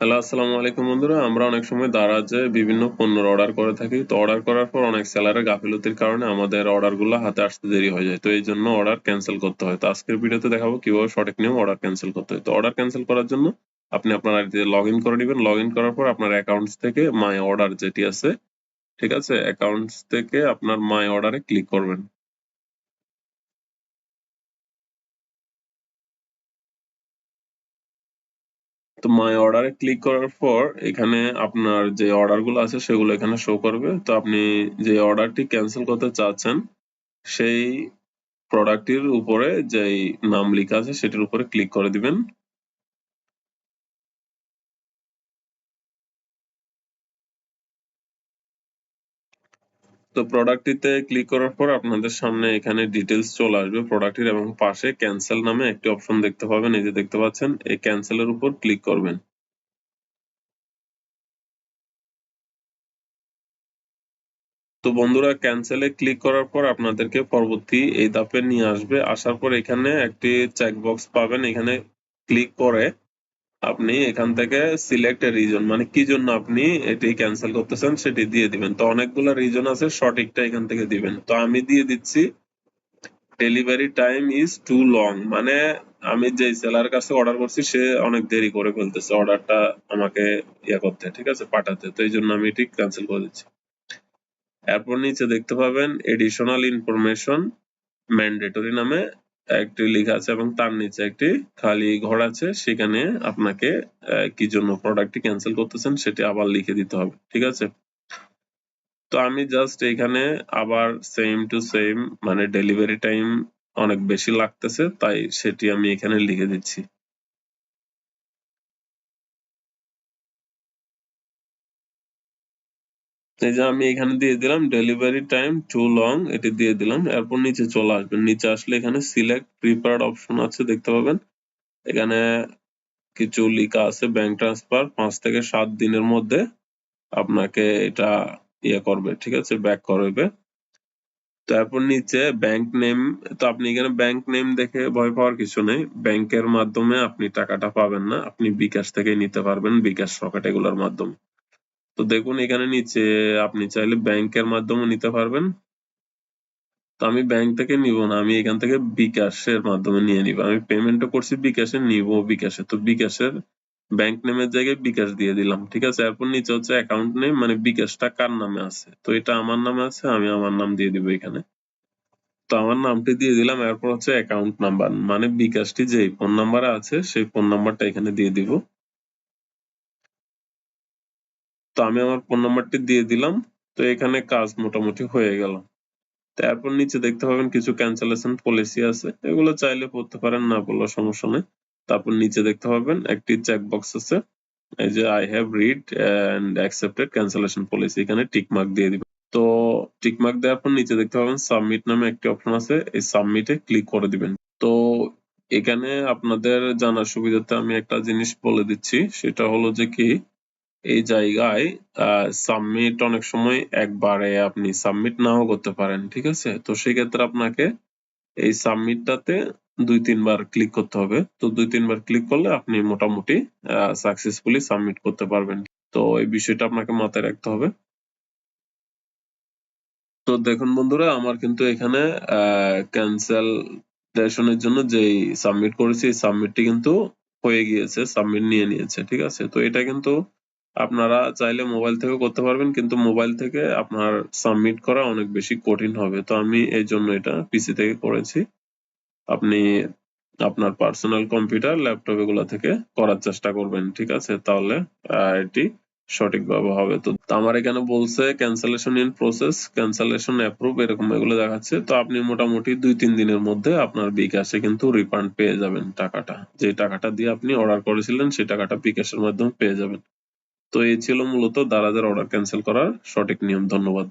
Hello, আসসালামু আলাইকুম বন্ধুরা। আমরা অনেক সময় দারাজে বিভিন্ন পণ্যের অর্ডার করে থাকি। তো অর্ডার করার পর অনেক সেলারের গাফিলতির কারণে আমাদের অর্ডারগুলো হাতে আসতে দেরি হয়ে যায়। তো এই জন্য অর্ডার ক্যান্সেল করতে হয়। তো আজকের ভিডিওতে দেখাবো কীভাবে সঠিক নিয়ম অর্ডার ক্যান্সেল করতে হয়। তো অর্ডার ক্যান্সেল করার জন্য আপনি আপনার আইডিতে লগ ইন করে নেবেন। লগ ইন করার পর আপনার অ্যাকাউন্টস থেকে মাই অর্ডার যেটি আছে, ঠিক আছে? অ্যাকাউন্টস থেকে আপনার মাই অর্ডারে ক্লিক করবেন। তো মাই অর্ডারে ক্লিক করার পর এখানে আপনার যে অর্ডারগুলো আছে সেগুলো এখানে শো করবে। তো আপনি যে অর্ডারটি ক্যান্সেল করতে চাচ্ছেন, সেই প্রোডাক্টটির উপরে যেই নাম লেখা আছে সেটির উপরে ক্লিক করে দিবেন। তো প্রোডাক্টটিতে ক্লিক করার পর আপনাদের সামনে এখানে ডিটেলস চলে আসবে প্রোডাক্টের এবং পাশে ক্যান্সেল নামে একটি অপশন দেখতে পাবেন। এই যে দেখতে পাচ্ছেন, এই ক্যান্সেলের উপর ক্লিক করবেন। তো বন্ধুরা ক্যান্সেলে ক্লিক করার পর আপনাদেরকে পরবর্তী এই ধাপে নিয়ে আসবে। আসার পর এখানে একটি চেকবক্স পাবেন। এখানে ক্লিক করে আপনি এখান থেকে সিলেক্ট রিজন মানে কি জন্য আপনি এটি ক্যান্সেল করতেছেন সেটি দিয়ে দিবেন। তো অনেকগুলো রিজন আছে, সঠিকটা এখান থেকে দিবেন। তো আমি দিয়ে দিচ্ছি delivery time is too long মানে আমি যে সেলার কাছে অর্ডার করছি, সে অনেক দেরি করে ফেলতেছে অর্ডারটা আমাকে ইয়ে করতে, ঠিক আছে, পাঠাতে। তো এই জন্য আমি এটি ক্যান্সেল করে দিচ্ছি। এরপর নিচে দেখতে পাবেন এডিশনাল ইনফরমেশন ম্যান্ডেটরি নামে একটি লেখা আছে এবং তার নিচে একটি খালি ঘর আছে। সেখানে আপনাকে কি জন্য প্রোডাক্টটি ক্যান্সেল করতেছেন সেটি আবার লিখে দিতে হবে, ঠিক আছে? তো আমি জাস্ট এখানে আবার সেম টু সেম মানে ডেলিভারি টাইম অনেক বেশি লাগতেছে, তাই সেটি আমি এখানে লিখে দিচ্ছি। এই যে আমি এখানে দিয়ে দিলাম ডেলিভারি টাইম টু লং এটি দিয়ে দিলাম। এরপর নিচে চলে আসবেন। নিচে আসলে এখানে সিলেক্ট প্রিপেয়ার্ড অপশন আছে, দেখতে পাবেন। এখানে কিছু লেখা আছে ব্যাংক ট্রান্সফার পাঁচ থেকে সাত দিনের মধ্যে আপনাকে এটা ইয়ে করবে, ঠিক আছে? ব্যাক করবে। তারপর নিচে ব্যাংক নেম তো আপনি এখানে ব্যাংক নেম দেখে ভয় পাওয়ার কিছু নেই। ব্যাংকের মাধ্যমে আপনি টাকাটা পাবেন না। আপনি বিকাশ থেকে নিতে পারবেন বিকাশ রকেট এগুলোর মাধ্যমে। তো দেখুন, এখানে নিচে আপনি চাইলে ব্যাংকের মাধ্যমে নিতে পারবেন। তো আমি ব্যাংক থেকে নিব না, আমি এখান থেকে বিকাশের মাধ্যমে নিয়ে নিব। আমি পেমেন্টও করছি বিকাশে নিব বিকাশে তো বিকাশের ব্যাংক নেমের জায়গায় বিকাশ দিয়ে দিলাম, ঠিক আছে? এরপর নিচে হচ্ছে অ্যাকাউন্ট নেম মানে বিকাশটা কার নামে আছে? তো এটা আমার নামে আছে, আমি আমার নাম দিয়ে দিব এখানে। তো আমার নামটি দিয়ে দিলাম, এরপর হচ্ছে অ্যাকাউন্ট নাম্বার মানে বিকাশটি যে ফোন নাম্বারে আছে, সেই ফোন নাম্বারটা এখানে দিয়ে দিব। তো আমি আমার ফোন নাম্বারটি দিয়ে দিলাম। তো এখানে কাজ মোটামুটি হয়ে গেল। তারপর নিচে দেখতে পাবেন কিছু ক্যান্সেলেশন পলিসি আছে। এগুলো চাইলে পড়তে পারেন, না বললে সমস্যা নেই। তারপর নিচে দেখতে পাবেন একটি চেকবক্স আছে। এই যে I have read and accepted cancellation policy এখানে টিক মার্ক দিয়ে দিবেন। তো টিক মার্ক দেওয়ার পর নিচে দেখতে পাবেন সাবমিট নামে একটি অপশন আছে। এই সাবমিটে ক্লিক করে দিবেন। তো এখানে আপনাদের জানার সুবিধাতে আমি একটা জিনিস বলে দিচ্ছি। সেটা হলো যে কি এই জায়গায় সাবমিট অনেক সময় একবারে আপনি সাবমিট নাও করতে পারেন, ঠিক আছে? তো সেক্ষেত্রে আপনাকে এই সাবমিটটাতে দুই, তিনবার ক্লিক করতে হবে। তো দুই, তিনবার ক্লিক করলে আপনি মোটামুটি সাকসেসফুলি সাবমিট করতে পারবেন। তো এই বিষয়টা আপনাকে মাথায় রাখতে হবে। তো দেখুন বন্ধুরা, আমার কিন্তু এখানে ক্যান্সেল ক্যান্সেলেশনের জন্য যেই সাবমিট করেছি সাবমিটটি কিন্তু হয়ে গিয়েছে সাবমিট নিয়ে নিয়েছে, ঠিক আছে? তো এটা কিন্তু আপনারা চাইলে মোবাইল থেকে করতে পারবেন, কিন্তু মোবাইল থেকে আপনার সাবমিট করা অনেক বেশি কঠিন হবে। তো আমি এই জন্য এটা পিসি থেকে করেছি। আপনি আপনার পার্সোনাল কম্পিউটার ল্যাপটপ এগুলো থেকে করার চেষ্টা করবেন, ঠিক আছে? তাহলে এটি সঠিকভাবে হবে। তো আমার এখানে বলছে cancellation in process cancellation approve এরকম এগুলো দেখাচ্ছে। তো আপনি মোটামুটি দুই তিন দিনের মধ্যে আপনার বিকাশে কিন্তু রিফান্ড পেয়ে যাবেন টাকাটা। যে টাকাটা দিয়ে আপনি অর্ডার করেছিলেন, সেই টাকাটা বিকাশের মাধ্যমে পেয়ে যাবেন। তো এই ছিল মূলত দারাজের অর্ডার ক্যান্সেল করার সঠিক নিয়ম। ধন্যবাদ।